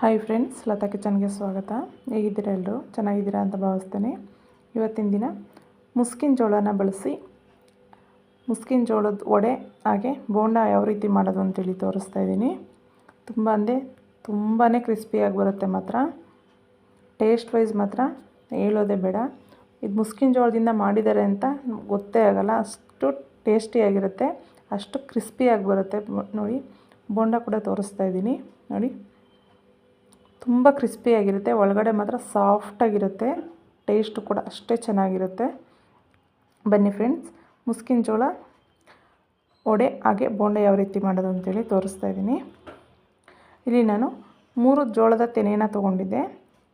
Hi friends Lata ಕಿಚನ್ಗೆ ಸ್ವಾಗತ. ಹೇಗಿದ್ದೀರಾ ಎಲ್ಲರೂ ಚೆನ್ನಾಗಿದ್ದೀರಾ ಅಂತ ಭಾವಿಸ್ತೇನೆ. ಇವತ್ತಿನ ದಿನ ಮುಸ್ಕಿನ ಜೋಳನ ಬಳಸಿ, ಮುಸ್ಕಿನ ಜೋಳದ ವಡೆ, ಹಾಗೆ ಬೋಂಡ ಯಾವ ರೀತಿ ಮಾಡೋದು ಅಂತೇಳಿ ತೋರಿಸ್ತಾ ಇದ್ದೀನಿ. ತುಂಬ ಅಂದರೆ ತುಂಬಾ ಕ್ರಿಸ್ಪಿಯಾಗಿ ಬರುತ್ತೆ ಮಾತ್ರ. ಟೇಸ್ಟ್ ವೈಸ್ ಮಾತ್ರ ಹೇಳೋದೇ ಬೇಡ. ಇದು ಮುಸ್ಕಿನ ಜೋಳದಿಂದ ಮಾಡಿದ್ದಾರೆ ಅಂತ ಗೊತ್ತೇ ಆಗೋಲ್ಲ. ಅಷ್ಟು ಟೇಸ್ಟಿಯಾಗಿರುತ್ತೆ ಅಷ್ಟು ಕ್ರಿಸ್ಪಿಯಾಗಿ ಬರುತ್ತೆ. ನೋಡಿ, ಬೋಂಡ ಕೂಡ ತೋರಿಸ್ತಾ ಇದ್ದೀನಿ. ನೋಡಿ. ತುಂಬ ಕ್ರಿಸ್ಪಿಯಾಗಿರುತ್ತೆ ಒಳಗಡೆ ಮಾತ್ರ ಸಾಫ್ಟಾಗಿರುತ್ತೆ ಟೇಸ್ಟು ಕೂಡ ಅಷ್ಟೇ ಚೆನ್ನಾಗಿರುತ್ತೆ. ಬನ್ನಿ ಫ್ರೆಂಡ್ಸ್, ಮುಸ್ಕಿನ ಜೋಳ, ವಡೆ, ಹಾಗೆ ಬೋಂಡೆ ಯಾವ ರೀತಿ ಮಾಡೋದು ಅಂತೇಳಿ ತೋರಿಸ್ತಾ ಇದ್ದೀನಿ. ಇಲ್ಲಿ ನಾನು ಮೂರು ಜೋಳದ ತೆನೆಯನ್ನು ತೊಗೊಂಡಿದ್ದೆ.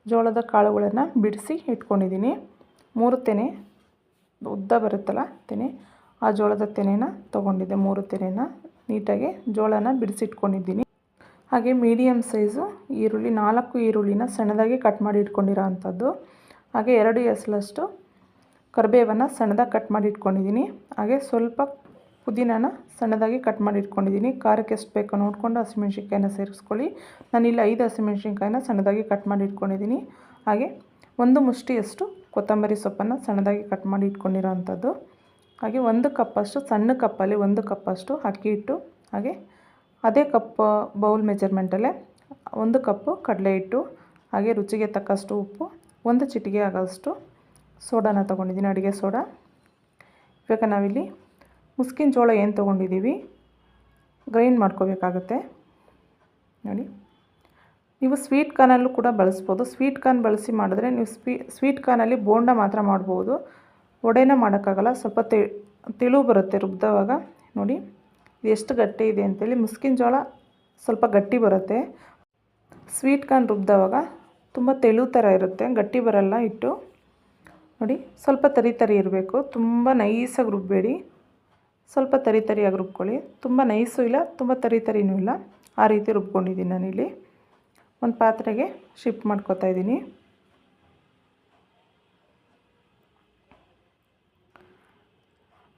ಜೋಳದ ಕಾಳುಗಳನ್ನು ಬಿಡಿಸಿ ಇಟ್ಕೊಂಡಿದ್ದೀನಿ. ಮೂರು ತೆನೆ, ಉದ್ದ ಬರುತ್ತಲ್ಲ ತೆನೆ, ಆ ಜೋಳದ ತೆನೆನ ತೊಗೊಂಡಿದ್ದೆ. ಮೂರು ತೆನೆನ ನೀಟಾಗಿ ಜೋಳನ ಬಿಡಿಸಿಟ್ಕೊಂಡಿದ್ದೀನಿ. ಹಾಗೆ ಮೀಡಿಯಮ್ ಸೈಜು ಈರುಳ್ಳಿ, ನಾಲ್ಕು ಈರುಳ್ಳಿನ ಸಣ್ಣದಾಗಿ ಕಟ್ ಮಾಡಿ ಇಟ್ಕೊಂಡಿರೋ ಅಂಥದ್ದು ಹಾಗೆ ಎರಡು ಎಸಲಷ್ಟು ಕರಿಬೇವನ್ನು ಸಣ್ಣದಾಗಿ ಕಟ್ ಮಾಡಿ ಇಟ್ಕೊಂಡಿದ್ದೀನಿ ಹಾಗೆ ಸ್ವಲ್ಪ ಪುದೀನಾನ ಸಣ್ಣದಾಗಿ ಕಟ್ ಮಾಡಿ ಇಟ್ಕೊಂಡಿದ್ದೀನಿ ಖಾರಕ್ಕೆ ಎಷ್ಟು ಬೇಕೋ ನೋಡಿಕೊಂಡು ಹಸಿಮೆಣ್ಸಿನ್ಕಾಯಿನ ಸೇರಿಸ್ಕೊಳ್ಳಿ. ನಾನಿಲ್ಲಿ ಐದು ಹಸಿಮೆಣ್ಸಿನ್ಕಾಯಿನ ಸಣ್ಣದಾಗಿ ಕಟ್ ಮಾಡಿ ಇಟ್ಕೊಂಡಿದ್ದೀನಿ ಹಾಗೆ ಒಂದು ಮುಷ್ಟಿಯಷ್ಟು ಕೊತ್ತಂಬರಿ ಸೊಪ್ಪನ್ನು ಸಣ್ಣದಾಗಿ ಕಟ್ ಮಾಡಿ ಇಟ್ಕೊಂಡಿರೋ ಅಂಥದ್ದು ಹಾಗೆ ಒಂದು ಕಪ್ಪಷ್ಟು, ಸಣ್ಣ ಕಪ್ಪಲ್ಲಿ ಒಂದು ಕಪ್ಪಷ್ಟು ಅಕ್ಕಿ ಹಿಟ್ಟು. ಹಾಗೆ ಅದೇ ಕಪ್, ಬೌಲ್ ಮೆಜರ್ಮೆಂಟಲ್ಲೇ ಒಂದು ಕಪ್ಪು ಕಡಲೆ ಹಿಟ್ಟು, ಹಾಗೆ ರುಚಿಗೆ ತಕ್ಕಷ್ಟು ಉಪ್ಪು, ಒಂದು ಚಿಟಿಕೆ ಆಗೋಷ್ಟು ಸೋಡಾನ ತೊಗೊಂಡಿದ್ದೀನಿ, ಅಡುಗೆ ಸೋಡಾ. ಇವಾಗ ನಾವಿಲ್ಲಿ ಮುಸ್ಕಿನ ಜೋಳ ಏನು ತೊಗೊಂಡಿದ್ದೀವಿ, ಗ್ರೈಂಡ್ ಮಾಡ್ಕೋಬೇಕಾಗತ್ತೆ. ನೋಡಿ. ನೀವು ಸ್ವೀಟ್ ಕಾರ್ನಲ್ಲೂ ಕೂಡ ಬಳಸ್ಬೋದು. ಸ್ವೀಟ್ ಕಾರ್ನ್ ಬಳಸಿ ಮಾಡಿದ್ರೆ ನೀವು ಸ್ವೀ, ಸ್ವೀಟ್ ಕಾರ್ನಲ್ಲಿ ಬೋಂಡ ಮಾತ್ರ ಮಾಡ್ಬೋದು. ವಡೆನ ಮಾಡೋಕ್ಕಾಗಲ್ಲ. ಸ್ವಲ್ಪ ತಿಳು ಬರುತ್ತೆ ರುಬ್ಬಿದವಾಗ ನೋಡಿ. ಎಷ್ಟು ಗಟ್ಟಿ ಇದೆ ಅಂತೇಳಿ ಮುಸ್ಕಿನ ಜೋಳ ಸ್ವಲ್ಪ ಗಟ್ಟಿ ಬರುತ್ತೆ. ಸ್ವೀಟ್ ಕಾರ್ನ್ ರುಬ್ಬಿದವಾಗ ತುಂಬ ತೆಳು ಥರ ಇರುತ್ತೆ, ಗಟ್ಟಿ ಬರಲ್ಲ ಹಿಟ್ಟು. ನೋಡಿ, ಸ್ವಲ್ಪ ತರಿ ತರಿ ಇರಬೇಕು, ತುಂಬ ನೈಸಾಗಿ ರುಬ್ಬಬೇಡಿ ಸ್ವಲ್ಪ ತರಿ ತರಿಯಾಗಿ ರುಬ್ಕೊಳ್ಳಿ. ತುಂಬ ನೈಸು ಇಲ್ಲ, ತುಂಬ ತರಿ ತರಿನೂ ಇಲ್ಲ. ಆ ರೀತಿ ರುಬ್ಕೊಂಡಿದ್ದೀನಿ ನಾನಿಲ್ಲಿ. ಒಂದು ಪಾತ್ರೆಗೆ ಶಿಫ್ಟ್ ಮಾಡ್ಕೊತಾ ಇದ್ದೀನಿ.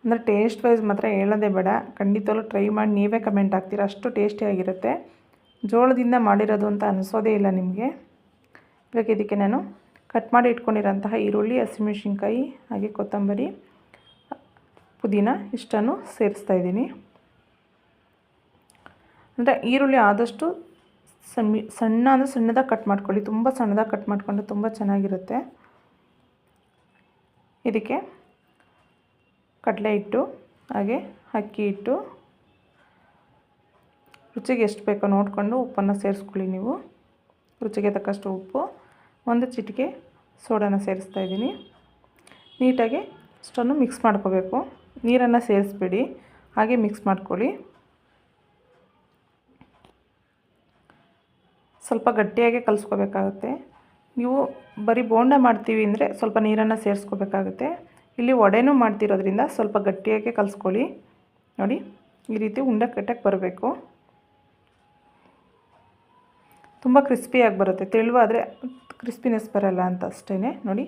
ಅಂದರೆ ಟೇಸ್ಟ್ ವೈಸ್ ಮಾತ್ರ ಹೇಳೋದೇ ಬೇಡ. ಖಂಡಿತವಲ್ಲೂ ಟ್ರೈ ಮಾಡಿ ನೀವೇ ಕಮೆಂಟ್ ಹಾಕ್ತೀರಾ. ಅಷ್ಟು ಟೇಸ್ಟಿಯಾಗಿರುತ್ತೆ ಜೋಳದಿಂದ ಮಾಡಿರೋದು ಅಂತ ಅನಿಸೋದೇ ಇಲ್ಲ ನಿಮಗೆ. ಇವಾಗ ಇದಕ್ಕೆ ನಾನು ಕಟ್ ಮಾಡಿ ಇಟ್ಕೊಂಡಿರೋಂತಹ ಈರುಳ್ಳಿ, ಹಸಿಮೆಣ್ಸಿನ್ಕಾಯಿ, ಹಾಗೆ ಕೊತ್ತಂಬರಿ, ಪುದೀನ ಇಷ್ಟನ್ನು ಸೇರಿಸ್ತಾ ಇದ್ದೀನಿ. ಅಂದರೆ ಈರುಳ್ಳಿ ಆದಷ್ಟು ಸಣ್ಣ ಸಣ್ಣ ಅಂದರೆ ಸಣ್ಣದಾಗಿ ಕಟ್ ಮಾಡ್ಕೊಳ್ಳಿ. ತುಂಬ ಸಣ್ಣದಾಗಿ ಕಟ್ ಮಾಡಿಕೊಂಡ್ರೆ ತುಂಬ ಚೆನ್ನಾಗಿರುತ್ತೆ. ಇದಕ್ಕೆ ಕಡಲೆ ಹಿಟ್ಟು, ಹಾಗೆ ಅಕ್ಕಿ ಹಿಟ್ಟು. ರುಚಿಗೆ ಎಷ್ಟು ಬೇಕೋ ನೋಡಿಕೊಂಡು ಉಪ್ಪನ್ನು ಸೇರಿಸ್ಕೊಳ್ಳಿ ನೀವು. ರುಚಿಗೆ ತಕ್ಕಷ್ಟು ಉಪ್ಪು. ಒಂದು ಚಿಟಿಕೆ ಸೋಡಾನ ಸೇರಿಸ್ತಾ ಇದ್ದೀನಿ. ನೀಟಾಗಿ ಅಷ್ಟನ್ನು ಮಿಕ್ಸ್ ಮಾಡ್ಕೋಬೇಕು. ನೀರನ್ನು ಸೇರಿಸ್ಬೇಡಿ. ಹಾಗೆ ಮಿಕ್ಸ್ ಮಾಡ್ಕೊಳ್ಳಿ. ಸ್ವಲ್ಪ ಗಟ್ಟಿಯಾಗಿ ಕಲಿಸ್ಕೋಬೇಕಾಗುತ್ತೆ. ನೀವು ಬರೀ ಬೋಂಡ ಮಾಡ್ತೀವಿ ಅಂದರೆ ಸ್ವಲ್ಪ ನೀರನ್ನು ಸೇರಿಸ್ಕೋಬೇಕಾಗುತ್ತೆ. ಇಲ್ಲಿ ವಡೆನೂ ಮಾಡ್ತಿರೋದ್ರಿಂದ ಸ್ವಲ್ಪ ಗಟ್ಟಿಯಾಗಿ ಕಲಿಸ್ಕೊಳ್ಳಿ. ನೋಡಿ, ಈ ರೀತಿ ಉಂಡೆ ಕಟ್ಟಕ್ಕೆ ಬರಬೇಕು. ತುಂಬ ಕ್ರಿಸ್ಪಿಯಾಗಿ ಬರುತ್ತೆ. ತೆಳುವಾದರೆ ಕ್ರಿಸ್ಪಿನೆಸ್ ಬರಲ್ಲ ಅಂತ ಅಷ್ಟೇ ನೋಡಿ,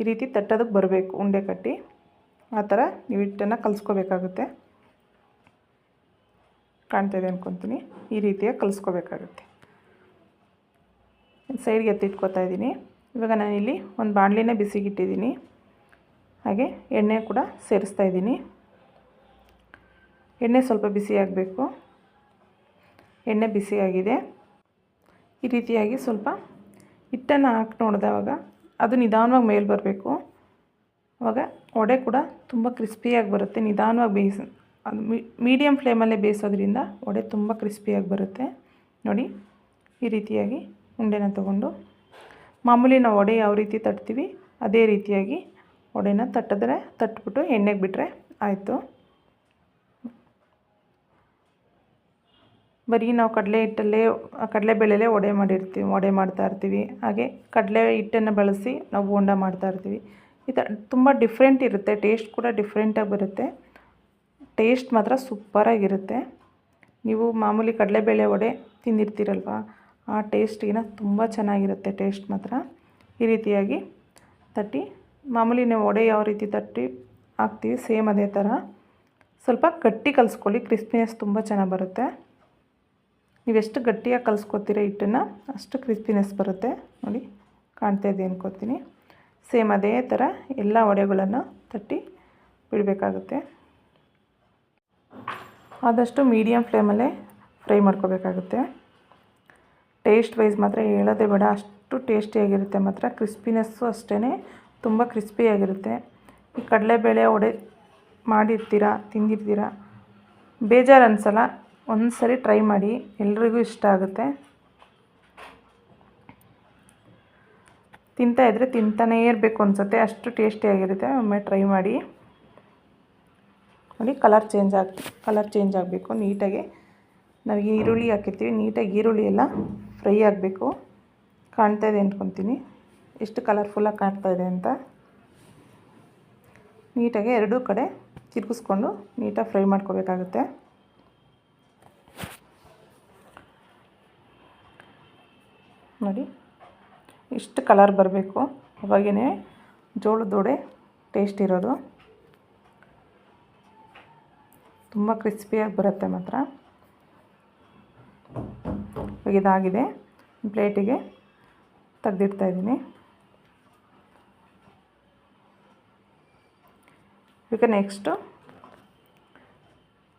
ಈ ರೀತಿ ತಟ್ಟೋದಕ್ಕೆ ಬರಬೇಕು ಉಂಡೆ ಕಟ್ಟಿ. ಆ ಥರ ನೀವು ಹಿಟ್ಟನ್ನು ಕಲಿಸ್ಕೋಬೇಕಾಗುತ್ತೆ. ಕಾಣ್ತಾಯಿದೆ ಅಂದ್ಕೊತೀನಿ ಈ ರೀತಿಯಾಗಿ ಕಲಿಸ್ಕೋಬೇಕಾಗುತ್ತೆ. ಸೈಡ್ಗೆ ಎತ್ತಿಟ್ಕೋತಾ ಇದ್ದೀನಿ. ಇವಾಗ ನಾನಿಲ್ಲಿ ಒಂದು ಬಾಣಲಿನೇ ಬಿಸಿಗಿಟ್ಟಿದ್ದೀನಿ. ಹಾಗೆ ಎಣ್ಣೆ ಕೂಡ ಸೇರಿಸ್ತಾ ಇದ್ದೀನಿ. ಎಣ್ಣೆ ಸ್ವಲ್ಪ ಬಿಸಿಯಾಗಬೇಕು ಎಣ್ಣೆ ಬಿಸಿಯಾಗಿದೆ ಈ ರೀತಿಯಾಗಿ ಸ್ವಲ್ಪ ಹಿಟ್ಟನ್ನು ಹಾಕಿ ನೋಡಿದವಾಗ ಅದು ನಿಧಾನವಾಗಿ ಮೇಲೆ ಬರಬೇಕು. ಆವಾಗ ವಡೆ ಕೂಡ ತುಂಬ ಕ್ರಿಸ್ಪಿಯಾಗಿ ಬರುತ್ತೆ. ನಿಧಾನವಾಗಿ ಬೇಯಿಸಿ, ಅದು ಮೀಡಿಯಮ್ ಫ್ಲೇಮಲ್ಲೇ ಬೇಯಿಸೋದ್ರಿಂದ ವಡೆ ತುಂಬ ಕ್ರಿಸ್ಪಿಯಾಗಿ ಬರುತ್ತೆ. ನೋಡಿ, ಈ ರೀತಿಯಾಗಿ ಉಂಡೆನ ತಗೊಂಡು ಮಾಮೂಲಿ ನಾವು ವಡೆ ಯಾವ ರೀತಿ ತಟ್ತೀವಿ, ಅದೇ ರೀತಿಯಾಗಿ ವಡೆನ ತಟ್ಟಿದ್ರೆ ತಟ್ಬಿಟ್ಟು ಎಣ್ಣೆಗೆ ಬಿಟ್ಟರೆ ಆಯಿತು. ಬರೀ ನಾವು ಕಡಲೆ ಹಿಟ್ಟಲ್ಲೇ ಕಡಲೆಬೇಳೆಲೇ ವಡೆ ಮಾಡಿರ್ತೀವಿ, ವಡೆ ಮಾಡ್ತಾ ಇರ್ತೀವಿ. ಹಾಗೆ ಕಡಲೆ ಹಿಟ್ಟನ್ನು ಬಳಸಿ ನಾವು ಬೋಂಡ ಮಾಡ್ತಾ ಇರ್ತೀವಿ. ಈ ಥರ ತುಂಬ ಡಿಫ್ರೆಂಟ್ ಇರುತ್ತೆ ಟೇಸ್ಟ್ ಕೂಡ ಡಿಫ್ರೆಂಟಾಗಿ ಬರುತ್ತೆ. ಟೇಸ್ಟ್ ಮಾತ್ರ ಸೂಪರಾಗಿರುತ್ತೆ ನೀವು ಮಾಮೂಲಿ ಕಡಲೆಬೇಳೆ ವಡೆ ತಿಂದಿರ್ತೀರಲ್ವ, ಆ ಟೇಸ್ಟಿಗಿನ ತುಂಬ ಚೆನ್ನಾಗಿರುತ್ತೆ ಟೇಸ್ಟ್ ಮಾತ್ರ. ಈ ರೀತಿಯಾಗಿ ತಟ್ಟಿ ಮಾಮೂಲಿ ನೀವು ವಡೆ ಯಾವ ರೀತಿ ತಟ್ಟಿ ಹಾಕ್ತೀವಿ ಸೇಮ್ ಅದೇ ಥರ. ಸ್ವಲ್ಪ ಗಟ್ಟಿ ಕಲಿಸ್ಕೊಳ್ಳಿ ಕ್ರಿಸ್ಪಿನೆಸ್ ತುಂಬ ಚೆನ್ನಾಗಿ ಬರುತ್ತೆ. ನೀವೆಷ್ಟು ಗಟ್ಟಿಯಾಗಿ ಕಲಿಸ್ಕೊತೀರ ಹಿಟ್ಟನ್ನು, ಅಷ್ಟು ಕ್ರಿಸ್ಪಿನೆಸ್ ಬರುತ್ತೆ. ನೋಡಿ, ಕಾಣ್ತಾ ಇದೆ ಅನ್ಕೋತೀನಿ. ಸೇಮ್ ಅದೇ ಥರ ಎಲ್ಲ ವಡೆಗಳನ್ನು ತಟ್ಟಿ ಬಿಡಬೇಕಾಗುತ್ತೆ. ಆದಷ್ಟು ಮೀಡಿಯಮ್ ಫ್ಲೇಮಲ್ಲೇ ಫ್ರೈ ಮಾಡ್ಕೋಬೇಕಾಗುತ್ತೆ. ಟೇಸ್ಟ್ ವೈಸ್ ಮಾತ್ರ ಹೇಳೋದೇ ಬೇಡ. ಅಷ್ಟು ಟೇಸ್ಟಿಯಾಗಿರುತ್ತೆ ಮಾತ್ರ. ಕ್ರಿಸ್ಪಿನೆಸ್ಸು ಅಷ್ಟೇ ತುಂಬ ಕ್ರಿಸ್ಪಿಯಾಗಿರುತ್ತೆ ಈ ಕಡಲೆಬೇಳೆ ವಡೆ ಮಾಡಿರ್ತೀರ, ತಿಂದಿರ್ತೀರ? ಬೇಜಾರು ಅನ್ಸಲ್ಲ ಒಂದು ಸರಿ ಟ್ರೈ ಮಾಡಿ, ಎಲ್ರಿಗೂ ಇಷ್ಟ ಆಗುತ್ತೆ. ತಿಂತಾಯಿದ್ರೆ ತಿಂತಾನೇ ಇರಬೇಕು ಅನಿಸುತ್ತೆ. ಅಷ್ಟು ಟೇಸ್ಟಿಯಾಗಿರುತ್ತೆ ಒಮ್ಮೆ ಟ್ರೈ ಮಾಡಿ. ನೋಡಿ ಕಲರ್ ಚೇಂಜ್ ಆಗ ಕಲರ್ ಚೇಂಜ್ ಆಗಬೇಕು. ನೀಟಾಗಿ ನಾವು ಈರುಳ್ಳಿ ಹಾಕಿರ್ತೀವಿ. ನೀಟಾಗಿ ಈರುಳ್ಳಿ ಎಲ್ಲ ಫ್ರೈ ಆಗಬೇಕು. ಕಾಣ್ತಾ ಇದೆ ಅಂದ್ಕೊತೀನಿ ಎಷ್ಟು ಕಲರ್ಫುಲ್ಲಾಗಿ ಕಾಣ್ತಾ ಇದೆ ಅಂತ. ನೀಟಾಗಿ ಎರಡೂ ಕಡೆ ತಿರುಗಿಸ್ಕೊಂಡು ನೀಟಾಗಿ ಫ್ರೈ ಮಾಡ್ಕೋಬೇಕಾಗುತ್ತೆ. ನೋಡಿ ಇಷ್ಟು ಕಲರ್ ಬರಬೇಕು. ಅವಾಗೇ ಜೋಳದ ಟೇಸ್ಟ್ ಇರೋದು. ತುಂಬ ಕ್ರಿಸ್ಪಿಯಾಗಿ ಬರುತ್ತೆ ಮಾತ್ರ. ಇದಾಗಿದೆ. ಪ್ಲೇಟಿಗೆ ತೆಗ್ದಿಡ್ತಾ ಈಗ ನೆಕ್ಸ್ಟು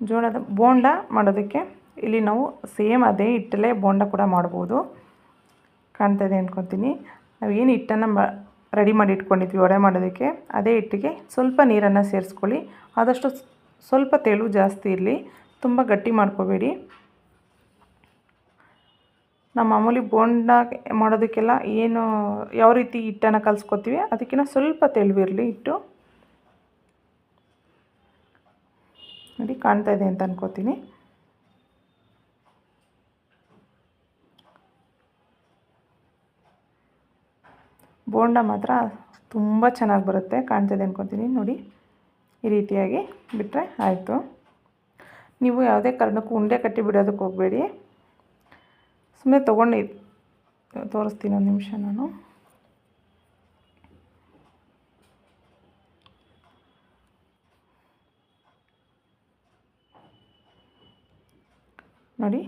ಜೋಳದ ಬೋಂಡ ಮಾಡೋದಕ್ಕೆ ಇಲ್ಲಿ ನಾವು ಸೇಮ್ ಅದೇ ಹಿಟ್ಟಲ್ಲೇ ಬೋಂಡ ಕೂಡ ಮಾಡ್ಬೋದು. ಕಾಣ್ತಾ ಇದೆ ಅಂದ್ಕೊತೀನಿ ನಾವು ಏನು ಹಿಟ್ಟನ್ನು ಮ ರೆಡಿ ಮಾಡಿ ಇಟ್ಕೊಂಡಿದ್ವಿ, ವಡೆ ಮಾಡೋದಕ್ಕೆ, ಅದೇ ಹಿಟ್ಟಿಗೆ ಸ್ವಲ್ಪ ನೀರನ್ನು ಸೇರಿಸ್ಕೊಳ್ಳಿ. ಆದಷ್ಟು ಸ್ವಲ್ಪ ತೆಳು ಜಾಸ್ತಿ ಇರಲಿ. ತುಂಬ ಗಟ್ಟಿ ಮಾಡ್ಕೋಬೇಡಿ. ನಾವು ಮಾಮೂಲಿ ಬೋಂಡ ಮಾಡೋದಕ್ಕೆಲ್ಲ ಏನು, ಯಾವ ರೀತಿ ಹಿಟ್ಟನ್ನು ಕಲಿಸ್ಕೊತೀವಿ ಅದಕ್ಕಿಂತ ಸ್ವಲ್ಪ ತೆಳುವಿರಲಿ ಹಿಟ್ಟು. ನೋಡಿ ಕಾಣ್ತಾ ಇದೆ ಅಂತ ಅನ್ಕೋತೀನಿ. ಬೋಂಡ ಮಾತ್ರ ತುಂಬ ಚೆನ್ನಾಗಿ ಬರುತ್ತೆ ಕಾಣ್ತಿದೆ ಅನ್ಕೊತೀನಿ. ನೋಡಿ, ಈ ರೀತಿಯಾಗಿ ಬಿಟ್ಟರೆ ಆಯಿತು. ನೀವು ಯಾವುದೇ ಕಾರಣಕ್ಕೂ ಉಂಡೆ ಕಟ್ಟಿ ಬಿಡೋದಕ್ಕೆ ಹೋಗಬೇಡಿ. ಸುಮ್ಮನೆ ತೊಗೊಂಡು, ತೋರಿಸ್ತೀನಿ ಒಂದು ನಿಮಿಷ ನಾನು. ನೋಡಿ,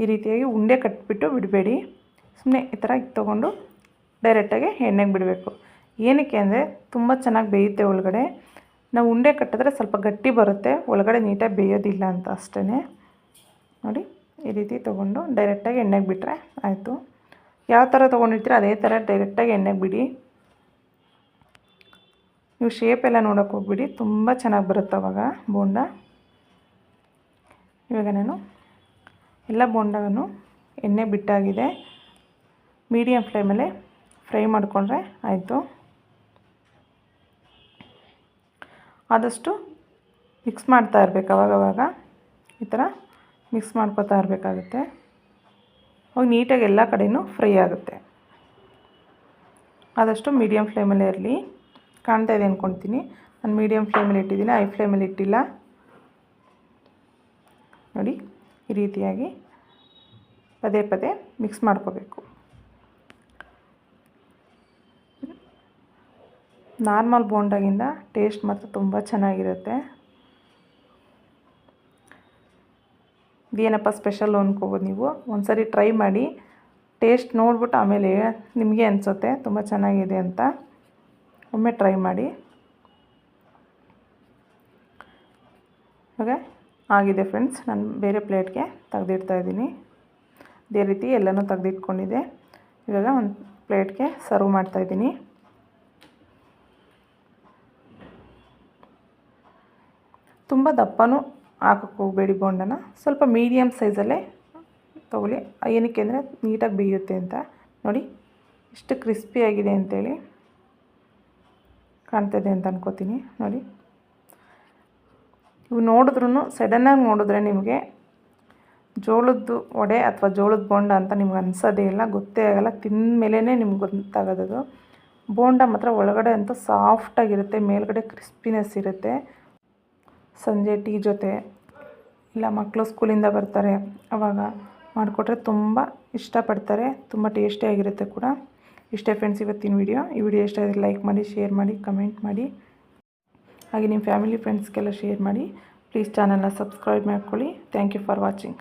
ಈ ರೀತಿಯಾಗಿ ಉಂಡೆ ಕಟ್ಬಿಟ್ಟು ಬಿಡಬೇಡಿ. ಸುಮ್ಮನೆ ಈ ಥರ ತೊಗೊಂಡು ಡೈರೆಕ್ಟಾಗಿ ಎಣ್ಣೆಗೆ ಬಿಡಬೇಕು. ಏನಕ್ಕೆ ಅಂದರೆ ತುಂಬ ಚೆನ್ನಾಗಿ ಬೇಯುತ್ತೆ ಒಳಗಡೆ. ನಾವು ಉಂಡೆ ಕಟ್ಟಿದ್ರೆ ಸ್ವಲ್ಪ ಗಟ್ಟಿ ಬರುತ್ತೆ, ಒಳಗಡೆ ನೀಟಾಗಿ ಬೇಯೋದಿಲ್ಲ ಅಂತ ಅಷ್ಟೇ ನೋಡಿ, ಈ ರೀತಿ ತೊಗೊಂಡು ಡೈರೆಕ್ಟಾಗಿ ಎಣ್ಣೆಗೆ ಬಿಟ್ಟರೆ ಆಯಿತು. ಯಾವ ಥರ ತೊಗೊಂಡಿರ್ತೀರ ಅದೇ ಥರ ಡೈರೆಕ್ಟಾಗಿ ಎಣ್ಣೆಗೆ ಬಿಡಿ. ನೀವು ಶೇಪ್ ಎಲ್ಲ ನೋಡೋಕೆ ಹೋಗ್ಬಿಡಿ, ತುಂಬ ಚೆನ್ನಾಗಿ ಬರುತ್ತೆ ಅವಾಗ ಬೋಂಡ. ಇವಾಗ ನಾನು ಎಲ್ಲ ಬೋಂಡವನ್ನು ಎಣ್ಣೆ ಬಿಟ್ಟಾಗಿದೆ. ಮೀಡಿಯಮ್ ಫ್ಲೇಮಲ್ಲೇ ಫ್ರೈ ಮಾಡಿಕೊಂಡ್ರೆ ಆಯಿತು. ಆದಷ್ಟು ಮಿಕ್ಸ್ ಮಾಡ್ತಾ ಇರಬೇಕು ಅವಾಗವಾಗ. ಈ ಥರ ಮಿಕ್ಸ್ ಮಾಡ್ಕೋತಾ ಇರಬೇಕಾಗುತ್ತೆ. ಅವಾಗ ನೀಟಾಗಿ ಎಲ್ಲ ಕಡೆಯೂ ಫ್ರೈ ಆಗುತ್ತೆ. ಆದಷ್ಟು ಮೀಡಿಯಮ್ ಫ್ಲೇಮಲ್ಲೇ ಇರಲಿ. ಕಾಣ್ತಾ ಇದೆ ಅಂದ್ಕೊಳ್ತೀನಿ ನಾನು ಮೀಡಿಯಮ್ ಫ್ಲೇಮಲ್ಲಿ ಇಟ್ಟಿದ್ದೀನಿ ಐ ಫ್ಲೇಮಲ್ಲಿ ಇಟ್ಟಿಲ್ಲ. ನೋಡಿ. ಈ ರೀತಿಯಾಗಿ ಪದೇ ಪದೇ ಮಿಕ್ಸ್ ಮಾಡ್ಕೋಬೇಕು. ನಾರ್ಮಲ್ ಬೋಂಡಾಗಿಂದ ಟೇಸ್ಟ್ ಮಾತ್ರ ತುಂಬ ಚೆನ್ನಾಗಿರುತ್ತೆ. ಇದೇನಪ್ಪ ಸ್ಪೆಷಲ್ ಅಂದ್ಕೋಬೋದು ನೀವು? ಒಂದ್ಸರಿ ಟ್ರೈ ಮಾಡಿ ಟೇಸ್ಟ್ ನೋಡ್ಬಿಟ್ಟು ಆಮೇಲೆ ನಿಮಗೆ ಅನಿಸುತ್ತೆ ತುಂಬ ಚೆನ್ನಾಗಿದೆ ಅಂತ. ಒಮ್ಮೆ ಟ್ರೈ ಮಾಡಿ. ಹಾಗೆ? ಆಗಿದೆ ಫ್ರೆಂಡ್ಸ್, ನಾನು ಬೇರೆ ಪ್ಲೇಟ್ಗೆ ತೆಗೆದಿಡ್ತಾ ಇದ್ದೀನಿ. ಇದೇ ರೀತಿ ಎಲ್ಲನೂ ತೆಗೆದಿಟ್ಕೊಂಡಿದ್ದೆ ಇವಾಗ ಒಂದು ಪ್ಲೇಟ್ಗೆ ಸರ್ವ್ ಮಾಡ್ತಾಯಿದ್ದೀನಿ ತುಂಬ ದಪ್ಪನೂ ಹಾಕೋಕ್ಕೆ ಹೋಗಬೇಡಿ ಬೋಂಡನ. ಸ್ವಲ್ಪ ಮೀಡಿಯಮ್ ಸೈಜಲ್ಲೇ ತೊಗೊಳ್ಳಿ. ಏನಕ್ಕೆ ಅಂದರೆ ನೀಟಾಗಿ ಬೇಯುತ್ತೆ ಅಂತ. ನೋಡಿ ಎಷ್ಟು ಕ್ರಿಸ್ಪಿಯಾಗಿದೆ ಅಂತೇಳಿ ಕಾಣ್ತದೆ ಅಂತ ಅನ್ಕೋತೀನಿ. ನೋಡಿ. ಇವು ನೋಡಿದ್ರೂ ಸಡನ್ನಾಗಿ ನೋಡಿದ್ರೆ ನಿಮಗೆ ಜೋಳದ್ದು ವಡೆ ಅಥವಾ ಜೋಳದ ಬೋಂಡ ಅಂತ ನಿಮ್ಗೆ ಅನ್ಸೋದೇ ಇಲ್ಲ, ಗೊತ್ತೇ ಆಗೋಲ್ಲ. ತಿಂದಮೇಲೇ ನಿಮ್ಗೆ ಗೊತ್ತಾಗೋದು ಬೋಂಡ ಮಾತ್ರ ಒಳಗಡೆ ಅಂತೂ ಸಾಫ್ಟಾಗಿರುತ್ತೆ ಮೇಲ್ಗಡೆ ಕ್ರಿಸ್ಪಿನೆಸ್ ಇರುತ್ತೆ. ಸಂಜೆ ಟೀ ಜೊತೆ ಇಲ್ಲ ಮಕ್ಕಳು ಸ್ಕೂಲಿಂದ ಬರ್ತಾರೆ ಆವಾಗ ಮಾಡಿಕೊಟ್ರೆ ತುಂಬ ಇಷ್ಟಪಡ್ತಾರೆ, ತುಂಬ ಟೇಸ್ಟಿಯಾಗಿರುತ್ತೆ ಕೂಡ. ಇಷ್ಟೇ ಫ್ರೆಂಡ್ಸ್ ಇವತ್ತಿನ ವಿಡಿಯೋ ಈ ವಿಡಿಯೋ ಇಷ್ಟ ಲೈಕ್ ಮಾಡಿ ಶೇರ್ ಮಾಡಿ ಕಮೆಂಟ್ ಮಾಡಿ. ಹಾಗೆ ನಿಮ್ಮ ಫ್ಯಾಮಿಲಿ ಫ್ರೆಂಡ್ಸ್ಗೆಲ್ಲ ಶೇರ್ ಮಾಡಿ. ಪ್ಲೀಸ್ ಚಾನಲ್ನ ಸಬ್ಸ್ಕ್ರೈಬ್ ಮಾಡ್ಕೊಳ್ಳಿ. Thank you for watching.